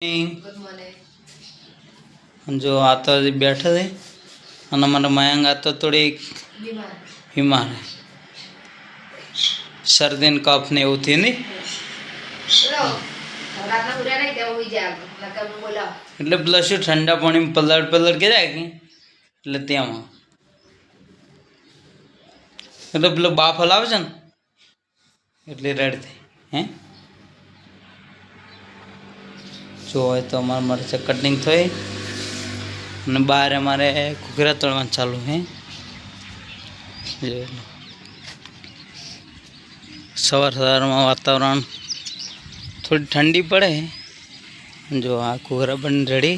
Good morning જો આ તો હજી બેઠા છે અને મારા મયંક આ તો થોડી બીમાર બીમાર છે શરદી ને કફ ને એવું થયું નહીં બોલો રાતના પૂરા નહીં તેમાં હોઈ જાય નકર હું બોલાવ એટલે પેલા શું ઠંડા પાણીમાં પલળ પલળ કર્યા કે એટલે તેમાં એટલે પેલો બાફ હલાવે છે ને એટલે રેડ થઈ હે જો હોય તો અમારે મળશે કટિંગ થઈ. અને બહાર અમારે ઘૂઘરા તળવાનું ચાલુ હે સવાર સવારમાં વાતાવરણ થોડી ઠંડી પડે. જો આ ઘૂઘરા બની રેડી.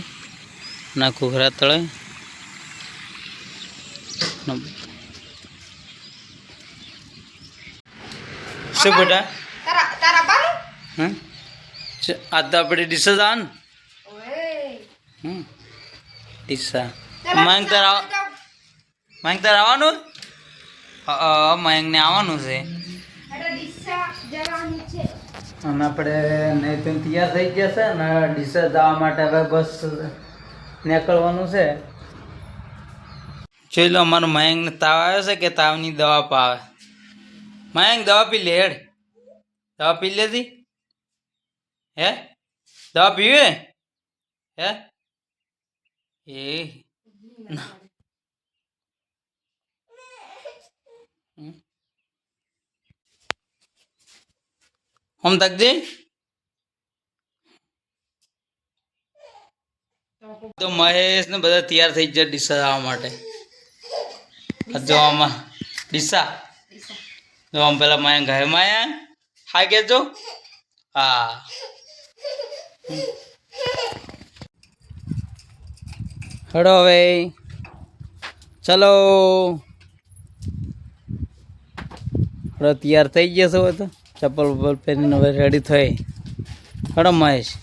અને આ ઘૂઘરા તળે. શું બેટા? તારા તારા બાનું? હં? ચ- આ તો આપણે ડીસા મયંક તાર આવ- મયંક તાર આવવાનું? મયંકને આવવાનું છે. અને આપણે નહીં તો તૈયાર થઈ ગયા છે ને ડીસા જવા માટે હવે બસ નીકળવાનું છે. જોઈ લો અમારો મયંકને તાવ આવ્યો છે કે તાવની દવા પાવે? મયંક દવા પી લે હેડ. દવા પી લેતી હે? દવા પીવે હે? એ. હમ. હમ તકજી તો મહેશ ને બધા તૈયાર થઈ જાય ડીસા આવવા માટે. જો આમાં. ડીસા. જો આમ પેલા માયા ઘરે માયા. હા કેજો. હા. હડો હવે. ચલો. હડો તૈયાર થઈ ગયા છો તો. ચપ્પલ ઉપ્પલ પહેરીને હવે રેડી થઈ. હડો મહેશ.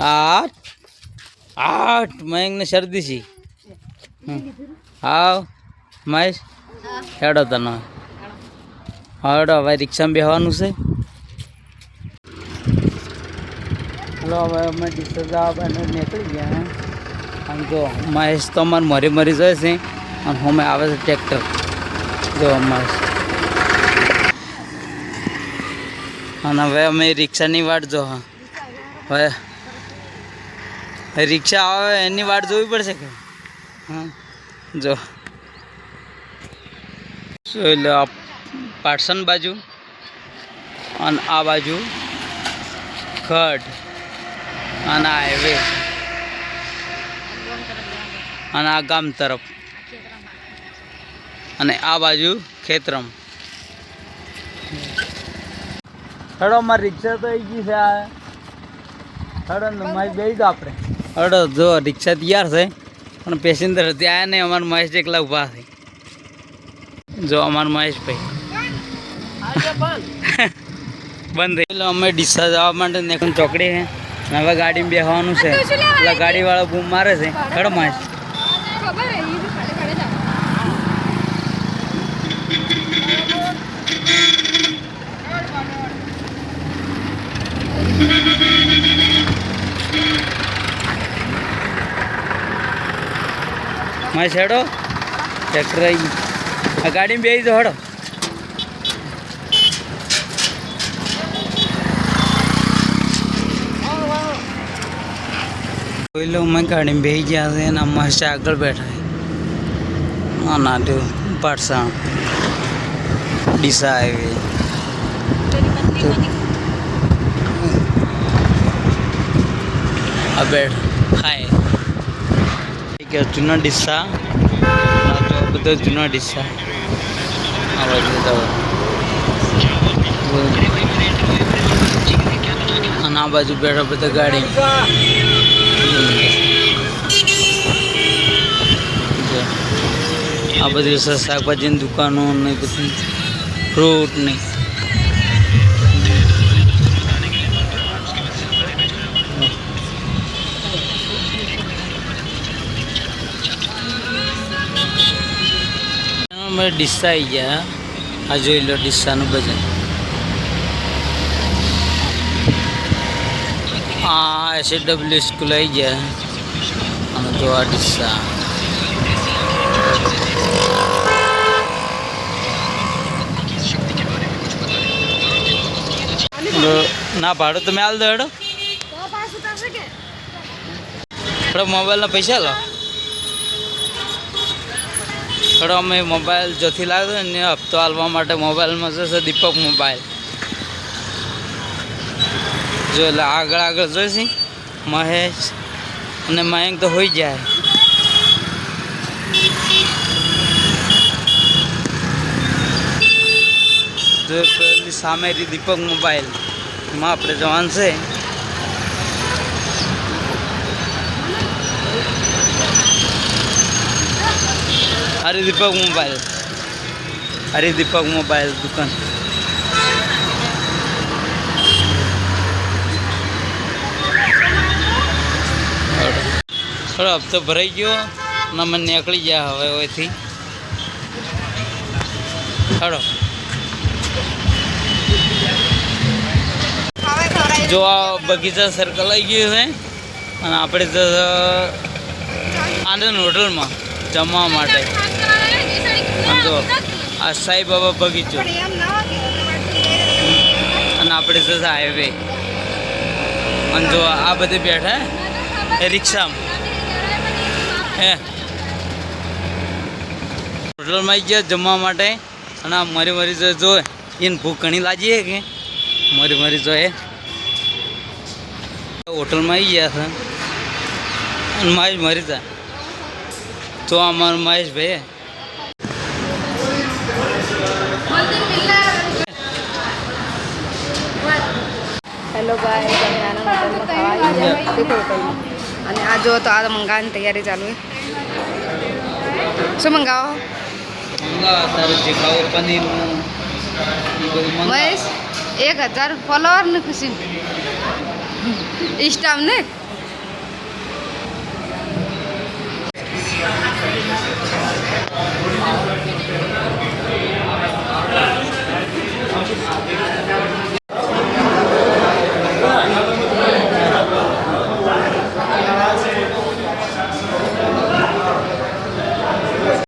આઠ. આઠ. મયંકને શરદી છે. આવ મહેશ. હેડો તને. હડો ભાઈ રિક્ષામાં બેહવાનું છે. હલો હવે અમે જવા બને નીકળી ગયા આમ જો, મહેશ તો અમારે મરી મરી જાય છે. અને અમે આવે છે ટ્રેક્ટર જો મહેશ અને હવે અમે રિક્ષાની વાટ જો હવે રિક્ષા આવે, એની વાટ જોવી પડશે કે? હા. જો. એટલે પાટસન બાજુ અને આ બાજુ ખડ અને આ હાઈવે અને આ ગામ તરફ. અને આ બાજુ ખેતરમ. હડો અમારી રિક્ષા તો આવી ગઈ છે આ. હડો ને મારી બેસી દો આપણે. હડો જો રિક્ષા તૈયાર છે. પણ પેસેન્જર ત્યાં નહીં અમારા મહેશ એકલા ઊભા છે. જો અમારા મહેશભાઈ બંધ થઈ એટલે અમે ડીસા જવા માટે ચોકડી છે. હવે ગાડીમાં બેહવાનું છે. એટલે ગાડીવાળો બૂમ મારે છે. હડો માય મહેશ છેડો ટ્રેક્ટર આવી આ ગાડીમાં બેસી દો હડો. જોઈ લો અમે ગાડીમાં બેસી ગયા છે અને મહેશ આગળ બેઠા છે આ નાટ્યો પાટસા ડીસા હાઈવે આ બેઠ હાય કે જૂના ડીસા આ જો બધો જૂના ડીસા આ બાજુ બધા અને આ બાજુ બેઠા બધા ગાડી જો. આ બધી શાકભાજીની દુકાનો ને બધી. ફ્રૂટ ને. અમે ડીસા આવી ગયા. આ જોઈ લો ડીસાનું બજાર. આ એસડબલ્યુ સ્કૂલ આવી ગયા. અને જો આ ડિસ્સા ના ભાડું તમે હાલ દો હેડો. હેડો, મોબાઈલના પૈસા લો. હેડો, અમે મોબાઈલ જોથી લાવ્યો ને હપ્તો હાલવા માટે મોબાઈલમાં જશે દીપક મોબાઈલ. જો એટલે આગળ આગળ જોઈશી? મહેશ અને મયંક તો હોઈ જાય. જો પેલી સામે દીપક મોબાઈલ. એમાં આપણે જવાનું છે. અરે દીપક મોબાઈલ. અરે દીપક મોબાઈલ દુકાન. થોડો હપ્તો ભરાઈ ગયો અને મને નીકળી ગયા હવે ઓયથી. હડો જો આ બગીચા સર્કલ આવી ગયું છે અને આપણે આનંદ હોટલમાં જમવા માટે. જો, આ સાઈ બાબા બગીચો. અને આપણે જશે હાઈવે અને જો આ બધે બેઠા એ રિક્ષામાં. હે. હોટલમાં આવી ગયા જમવા માટે. અને આ મરી મરી જો એને ભૂખ ઘણી લાગી કે? મરી મરી જો એ હોટલમાં આવી ગયા હતા. અને મહેશ મરી હતા તો અમારો મહેશભાઈ હેલો ભાઈ. તમે આનંદ હોટલમાં ખાવા આવી ગયા હોટલમાં અને આ જો તો આ મંગાવવાની તૈયારી ચાલુ શું મંગાવો. મહેશ એક હજાર ફોલોવર ને ખુશી. ઇન્સ્ટામ ને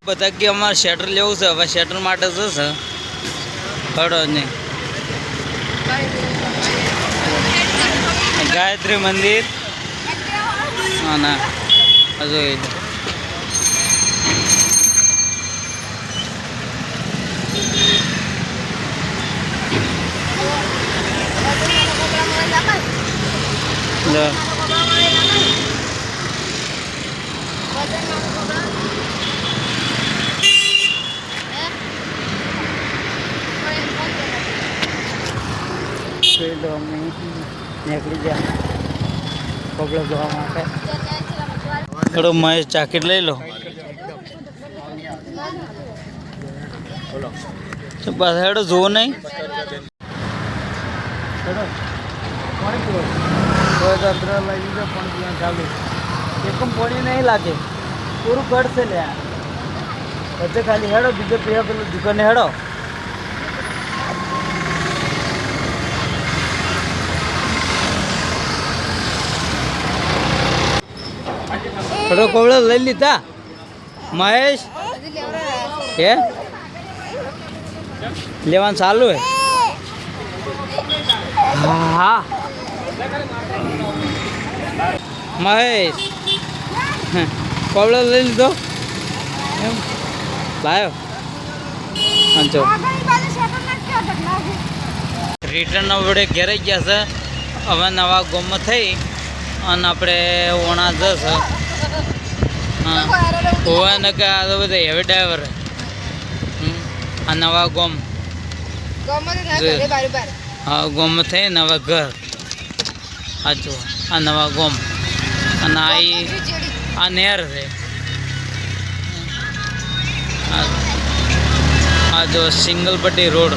બધા કે અમારે શેટર લેવું છે હવે શેટર માટે જશે હડો નહીં ગાયત્રી મંદિર. ના. જોઈ લો. અમે નીકળી ગયા. કપડાં ધોવા માટે. થોડો મહેશ જાકેટ લઈ લો. બસ હેડો જોવો નહીં. એકમ પાણી નહીં લાગે. પૂરું ઘટશે લે પછી ખાલી હેડો બીજો પેલું દુકાને હેડો. થોડો કોવડો લઈ લીધા. મહેશ? હે? લેવાનું ચાલુ હે. હા. મહેશ? કોવડો લઈ લીધો? લાયો. જો. રિટર્ન વડે ઘેરે ગયા છે. હવે નવા ગોમમાં થઈ અને આપણે ઓણા જશે. હોવા ને કે આ તો બધા હેવી ડ્રાઈવર આ નવા ગોમ. હા ગોમ થઈ નવા ઘર. આ જો આ નવા ગોમ. અને આ આ નેર છે આ જો સિંગલ પટ્ટી રોડ.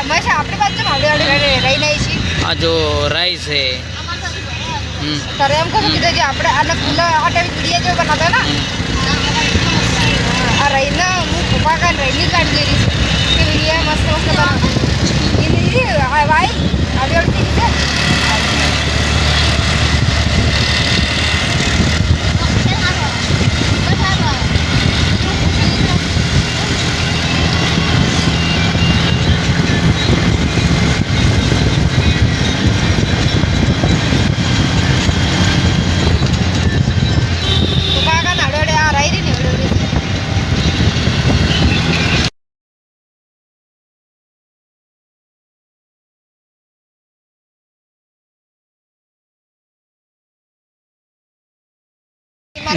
આપણી પાસે રહી નહીં છે. આ જો રાઈ છે. તારે એમ કહું કીધું કે આપણે આને ખુલ્લા આ ટાઈમ પીડીએ જેવું બનાવતા ના. આ રહીને હું પપ્પા કાલ રેલી કાઢેલી છે. કે વીડિયો મસ્ત મસ્ત બનાવે એ ભાઈ આવી આવડતી રીતે પપ્પા કાલ નાડોડે આ રહી રહી ને એવડે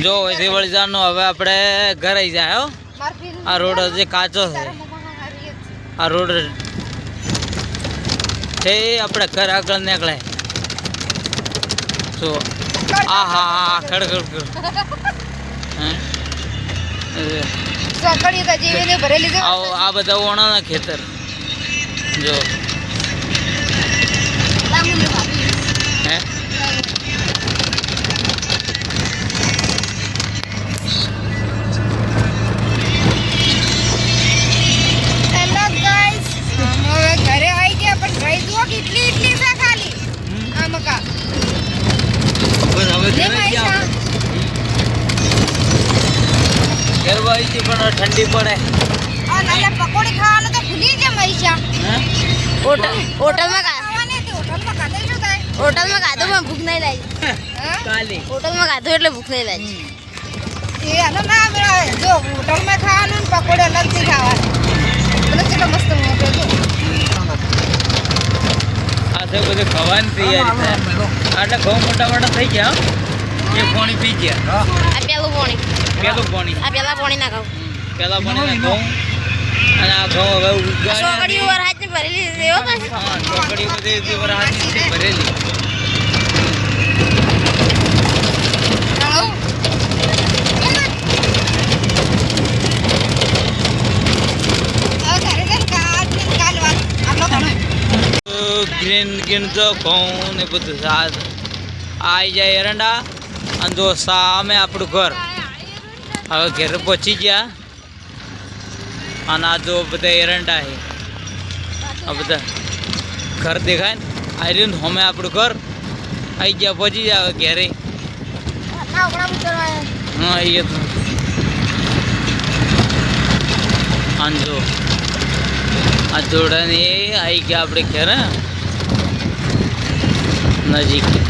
જો વળજાનો હવે આપણે ઘરે આવી જાય હો. આ રોડ હજી કાચો છે. આ રોડ છે આપણે ઘર આગળ નીકળે. જો. આ હા હા ખડ ખડ ખડ. આ બધા ઓણાના ખેતર. જો. ઠંડી પડે. પકોડી ખાવાનું તો ભૂલી જ મૈસા. હોટલ હોટલમાં હોટલમાં ખાધું પણ ભૂખ નહીં લાગી. હા? હોટલમાં ખાધું એટલે ભૂખ નહીં લાગી. એ ના મેળાવે જો હોટલમાં ખાવાનું ને અલગથી ખાવાનું. કેટલો મસ્ત મોટો જો આ તો બધું ખાવાની તૈયારી આટલા ઘઉં મોટા મોટા થઈ ગયા હો. એ પાણી પી ગયા. આ પેલું પાણી. પેલું પાણી. આ પેલા પાણી ના ખાવ પેલા પાણી ઘઉં અને આ ઘઉં હવે ઉપર હાથ ભરેલી છે એવો થશે હા ચોકડી બધી જે વરસાદની ભરેલી. ગ્રીન ગ્રીન જો ઘઉં ને બધું સાદ આવી જાય એરંડા અને જો સામે આપણું ઘર. હવે ઘેર પહોંચી ગયા. અને આ જો બધા એરંડા છે આ બધા ઘર દેખાય ને? આ રહ્યું ને હમે આપણું ઘર. આવી ગયા પહોંચી જાવ ઘેરે. હા એ તો. આન જો. આ એ આવી ગયા આપણે ઘેર નજીક.